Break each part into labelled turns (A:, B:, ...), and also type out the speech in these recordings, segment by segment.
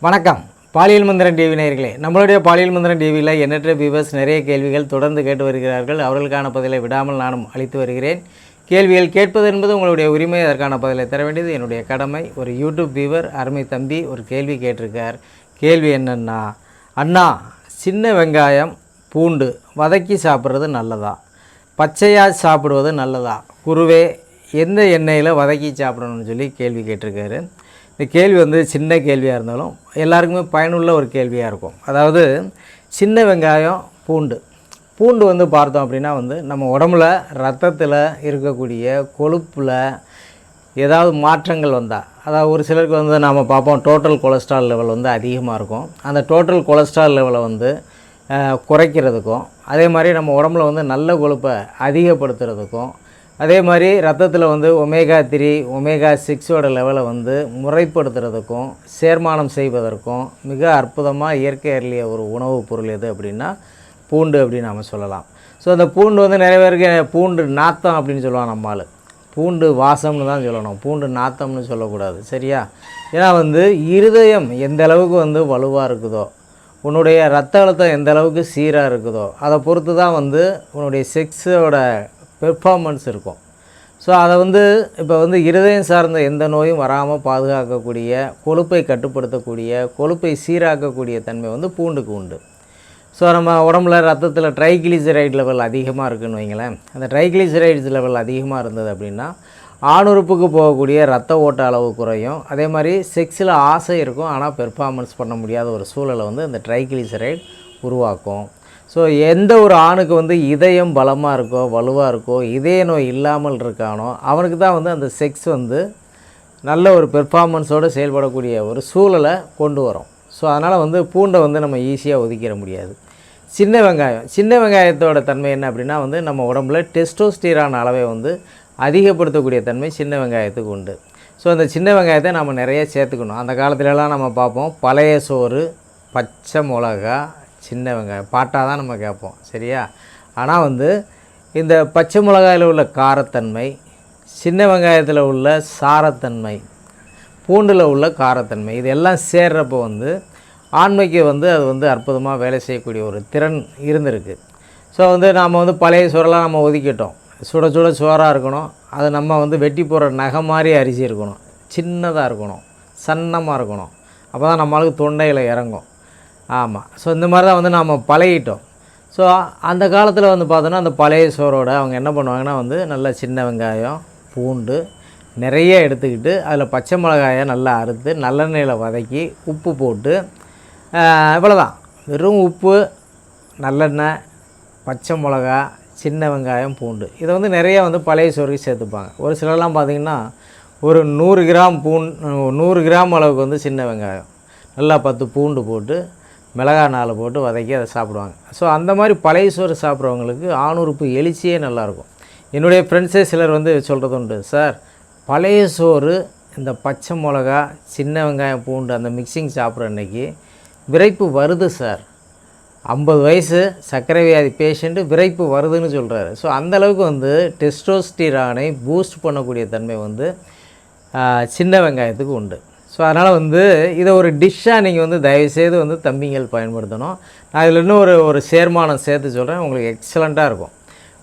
A: வணக்கம். பாலியல் மந்திரன் டிவி நேயர்களே நம்மளுடைய பாலியல் மந்திரன் டிவியில் எண்ணற்ற வியூவர்ஸ் நிறைய கேள்விகள் தொடர்ந்து கேட்டு வருகிறார்கள். அவர்களுக்கான பதிலை விடாமல் நானும் அளித்து வருகிறேன். கேள்விகள் கேட்பது என்பது உங்களுடைய உரிமை அதற்கான பதிலை தர வேண்டியது என்னுடைய கடமை. ஒரு யூடியூப் வியூவர் அருமை தம்பி ஒரு கேள்வி கேட்டிருக்கார். கேள்வி என்னன்னா அண்ணா சின்ன வெங்காயம் பூண்டு வதக்கி சாப்பிட்றது நல்லதா? பச்சையாக சாப்பிடுவது நல்லதா? குருவே எந்த எண்ணெயில் வதக்கி சாப்பிடணும்னு சொல்லி கேள்வி கேட்டிருக்காரு. இந்த கேள்வி வந்து சின்ன கேள்வியாக இருந்தாலும் எல்லாருக்குமே பயனுள்ள ஒரு கேள்வியாக இருக்கும். அதாவது சின்ன வெங்காயம் பூண்டு. பூண்டு வந்து பார்த்தோம் அப்படின்னா வந்து நம்ம உடம்புல ரத்தத்தில் இருக்கக்கூடிய கொழுப்பில் ஏதாவது மாற்றங்கள் வந்தால் அதாவது ஒரு சிலருக்கு வந்து நாம் பார்ப்போம் டோட்டல் கொலஸ்ட்ரால் லெவல் வந்து அதிகமாக இருக்கும். அந்த டோட்டல் கொலஸ்ட்ரால் லெவலை வந்து குறைக்கிறதுக்கும் அதே மாதிரி நம்ம உடம்புல வந்து நல்ல கொழுப்பை அதிகப்படுத்துறதுக்கும் அதே மாதிரி ரத்தத்தில் வந்து ஒமேகா த்ரீ ஒமேகா சிக்ஸோட லெவலை வந்து முறைப்படுத்துறதுக்கும் சேர்மானம் செய்வதற்கும் மிக அற்புதமாக இயற்கை அருளிய ஒரு உணவுப் பொருள் எது அப்படின்னா பூண்டு அப்படின்னு நம்ம சொல்லலாம். ஸோ அந்த பூண்டு வந்து நிறைய பேருக்கு பூண்டு நாத்தம் அப்படின்னு சொல்லுவாங்க நம்மால் பூண்டு வாசம்னு தான் சொல்லணும். பூண்டு நாத்தம்னு சொல்லக்கூடாது. சரியா? ஏன்னா வந்து இருதயம் எந்த அளவுக்கு வந்து வலுவாக இருக்குதோ உன்னுடைய ரத்த அழுத்தம் எந்த அளவுக்கு சீராக இருக்குதோ அதை பொறுத்து தான் வந்து உன்னுடைய செக்ஸோட பெர்ஃபார்மன்ஸ் இருக்கும். ஸோ அதை வந்து இப்போ வந்து இருதயம் சார்ந்த எந்த நோயும் வராமல் பாதுகாக்கக்கூடிய கொழுப்பை கட்டுப்படுத்தக்கூடிய கொழுப்பை சீராக்கக்கூடிய தன்மை வந்து பூண்டுக்கு உண்டு. ஸோ நம்ம உடம்புல ரத்தத்தில் ட்ரைகிளிசரைட் லெவல் அதிகமாக இருக்குன்னு வைங்களேன். அந்த ட்ரைகிளிசரைட்ஸ் லெவல் அதிகமாக இருந்தது அப்படின்னா ஆணுறுப்புக்கு போகக்கூடிய ரத்த ஓட்ட அளவு குறையும். அதே மாதிரி செக்ஸில் ஆசை இருக்கும். ஆனால் பெர்ஃபார்மன்ஸ் பண்ண முடியாத ஒரு சூழலை வந்து அந்த ட்ரைகிளிசரைட் உருவாக்கும். ஸோ எந்த ஒரு ஆணுக்கு வந்து இதயம் பலமாக இருக்கோ வலுவாக இருக்கோ இதய நோய் இல்லாமல் இருக்கானோ அவனுக்கு தான் வந்து அந்த செக்ஸ் வந்து நல்ல ஒரு பெர்ஃபார்மன்ஸோடு செயல்படக்கூடிய ஒரு சூழலை கொண்டு வரும். ஸோ அதனால் வந்து பூண்டை வந்து நம்ம ஈஸியாக ஒதுக்கிட முடியாது. சின்ன வெங்காயம். சின்ன வெங்காயத்தோட தன்மை என்ன அப்படின்னா வந்து நம்ம உடம்புல டெஸ்டோஸ்டீரான அளவை வந்து அதிகப்படுத்தக்கூடிய தன்மை சின்ன வெங்காயத்துக்கு உண்டு. ஸோ அந்த சின்ன வெங்காயத்தை நம்ம நிறைய சேர்த்துக்கணும். அந்த காலத்துலலாம் நம்ம பார்ப்போம் பழைய சோறு பச்சை மிளகா சின்ன வெங்காயம் பாட்டாக தான் நம்ம கேட்போம் சரியா? ஆனால் வந்து இந்த பச்சை மிளகாயில் உள்ள காரத்தன்மை சின்ன வெங்காயத்தில் உள்ள சாரத்தன்மை பூண்டில் உள்ள காரத்தன்மை இதெல்லாம் சேர்றப்போ வந்து ஆண்மைக்கு வந்து அது வந்து அற்புதமாக வேலை செய்யக்கூடிய ஒரு திறன் இருந்திருக்கு. ஸோ வந்து நாம் வந்து பழைய சோறெல்லாம் நம்ம ஒதுக்கிட்டோம். சுட சுட சோறாக இருக்கணும். அது நம்ம வந்து வெட்டி போடுற நகை மாதிரி அரிசி இருக்கணும். சின்னதாக இருக்கணும். சன்னமாக இருக்கணும். அப்போ தான் நம்மளுக்கு தொண்டையில் இறங்கும். ஆமாம் ஸோ இந்த மாதிரி தான் வந்து நாம் பழகிட்டோம். ஸோ அந்த காலத்தில் வந்து பார்த்தோன்னா அந்த பழைய சோறோட அவங்க என்ன பண்ணுவாங்கன்னா வந்து நல்லா சின்ன வெங்காயம் பூண்டு நிறைய எடுத்துக்கிட்டு அதில் பச்சை மிளகாயை நல்லா அறுத்து நல்லெண்ணெயில் வதக்கி உப்பு போட்டு இவ்வளோதான் வெறும் உப்பு நல்லெண்ணெய் பச்சை மிளகா சின்ன வெங்காயம் பூண்டு. இதை வந்து நிறைய வந்து பழைய சோறுக்கு சேர்த்துப்பாங்க. ஒரு சிலர்லாம் பார்த்திங்கன்னா ஒரு நூறு கிராம் பூண் நூறு கிராம் அளவுக்கு வந்து சின்ன வெங்காயம். நல்லா பத்து பூண்டு போட்டு மிளகாய் நாளை போட்டு வதக்கி அதை சாப்பிடுவாங்க. ஸோ அந்த மாதிரி பழைய சோறு சாப்பிட்றவங்களுக்கு ஆணுறுப்பு எழுச்சியே நல்லாயிருக்கும். என்னுடைய ஃப்ரெண்ட்ஸே சிலர் வந்து சொல்கிறது உண்டு. சார் பழைய சோறு இந்த பச்சை மிளகா சின்ன வெங்காயம் பூண்டு அந்த மிக்சிங் சாப்பிட்ற அன்னைக்கு விரைப்பு வருது சார். ஐம்பது வயசு சர்க்கரை வியாதி பேஷண்ட்டு விரைப்பு வருதுன்னு சொல்கிறாரு ஸோ அந்தளவுக்கு வந்து டெஸ்டோஸ்டிரானை பூஸ்ட் பண்ணக்கூடிய தன்மை வந்து சின்ன வெங்காயத்துக்கு உண்டு. ஸோ அதனால் வந்து இதை ஒரு டிஷ்ஷாக நீங்கள் வந்து தயவுசெய்து வந்து தம்பிங்கள் பயன்படுத்தணும். நான் இதில் இன்னும் ஒரு ஒரு சேர்மானம் சேர்த்து சொல்கிறேன் உங்களுக்கு எக்ஸலண்ட்டாக இருக்கும்.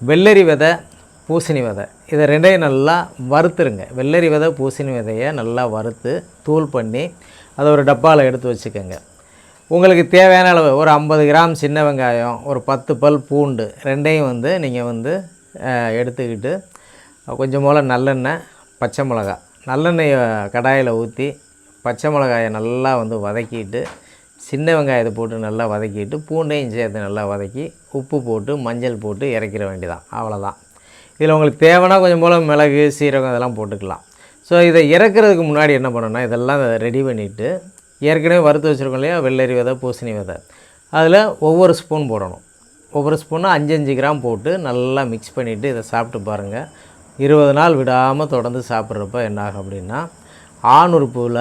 A: வெள்ளரி விதை பூசணி விதை. இதை ரெண்டையும் நல்லா வறுத்துருங்க. வெள்ளரி விதை பூசணி விதையை நல்லா வறுத்து தூள் பண்ணி அதை ஒரு டப்பாவில் எடுத்து வச்சுக்கோங்க. உங்களுக்கு தேவையான அளவு ஒரு ஐம்பது கிராம் சின்ன வெங்காயம் ஒரு பத்து பல் பூண்டு ரெண்டையும் வந்து நீங்கள் வந்து எடுத்துக்கிட்டு கொஞ்சம் போல் நல்லெண்ணெய் பச்சை மிளகா நல்லெண்ணெயை கடாயில் ஊற்றி பச்சை மிளகாயை நல்லா வந்து வதக்கிட்டு சின்ன வெங்காயத்தை போட்டு நல்லா வதக்கிட்டு பூண்டையும் சேர்த்து நல்லா வதக்கி உப்பு போட்டு மஞ்சள் போட்டு இறக்கிற வேண்டியதான் அவ்வளோதான் இதில் உங்களுக்கு தேவைன்னா கொஞ்சம் போல் மிளகு சீரகம் இதெல்லாம் போட்டுக்கலாம். ஸோ இதை இறக்குறதுக்கு முன்னாடி என்ன பண்ணணும்னா இதெல்லாம் ரெடி பண்ணிவிட்டு ஏற்கனவே வறுத்து வச்சுருக்கோம் இல்லையா? வெள்ளரி விதை பூசணி விதை. அதில் ஒவ்வொரு ஸ்பூன் போடணும். ஒவ்வொரு ஸ்பூனும் அஞ்சு அஞ்சு கிராம் போட்டு நல்லா மிக்ஸ் பண்ணிவிட்டு இதை சாப்பிட்டு பாருங்கள் இருபது நாள் விடாமல் தொடர்ந்து சாப்பிட்றப்ப என்ன ஆகும் ஆண் ஆணுறுப்பில்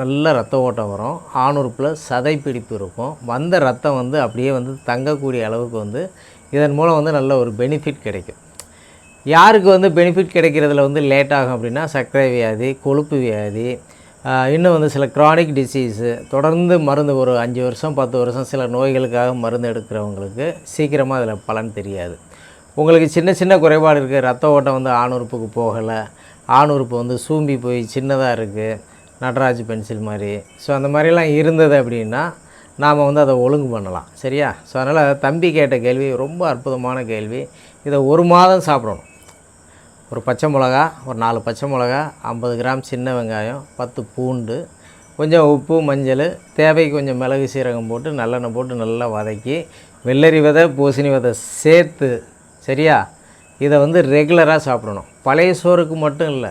A: நல்ல ரத்த ஓட்டம் வரும். ஆண் உறுப்பில் சதைப்பிடிப்பு இருக்கும். வந்த ரத்தம் வந்து அப்படியே வந்து தங்கக்கூடிய அளவுக்கு வந்து இதன் மூலம் வந்து நல்ல ஒரு பெனிஃபிட் கிடைக்கும். யாருக்கு வந்து பெனிஃபிட் கிடைக்கிறதுல வந்து லேட் ஆகும் அப்படின்னா சர்க்கரை வியாதி கொழுப்பு வியாதி இன்னும் வந்து சில க்ரானிக் டிசீஸு தொடர்ந்து மருந்து ஒரு அஞ்சு வருஷம் பத்து வருஷம் சில நோய்களுக்காக மருந்து எடுக்கிறவங்களுக்கு சீக்கிரமாக அதில் பலன் தெரியாது. உங்களுக்கு சின்ன சின்ன குறைபாடு இருக்குது ரத்த ஓட்டம் வந்து ஆணுறுப்புக்கு போகலை. ஆணுறுப்பு வந்து சூம்பி போய் சின்னதாக இருக்குது நடராஜ் பென்சில் மாதிரி. ஸோ அந்த மாதிரிலாம் இருந்தது அப்படின்னா நாம் வந்து அதை ஒழுங்கு பண்ணலாம். சரியா? ஸோ அதனால் தம்பி கேட்ட கேள்வி ரொம்ப அற்புதமான கேள்வி. இதை ஒரு மாதம் சாப்பிடணும். ஒரு பச்சை மிளகா ஒரு நாலு பச்சை மிளகா ஐம்பது கிராம் சின்ன வெங்காயம் பத்து பூண்டு கொஞ்சம் உப்பு மஞ்சள் தேவைக்கு கொஞ்சம் மிளகு சீரகம் போட்டு நல்லெண்ணெய் போட்டு நல்லா வதக்கி வெள்ளரி விதை பூசணி விதை சேர்த்து சரியா? இதை வந்து ரெகுலராக சாப்பிடணும். பழைய சோறுக்கு மட்டும் இல்லை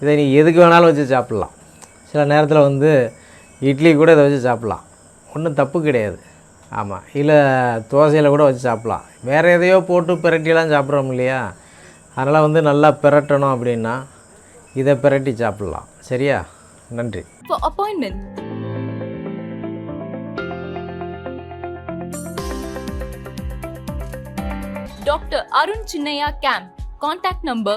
A: இதை நீ எதுக்கு வேணாலும் வச்சு சாப்பிட்லாம். சில நேரத்தில் வந்து இட்லி கூட இதை வச்சு சாப்பிட்லாம். ஒன்றும் தப்பு கிடையாது. ஆமாம் இல்லை தோசையில் கூட வச்சு சாப்பிட்லாம். வேறு எதையோ போட்டு பிரட்டிலாம் சாப்பிட்றோம் இல்லையா? அதனால் வந்து நல்லா பிரட்டணும் அப்படின்னா இதை பிரட்டி சாப்பிட்லாம். சரியா? நன்றி.
B: Appointment appointment, Dr. Arun Chinnaya Camp. Contact number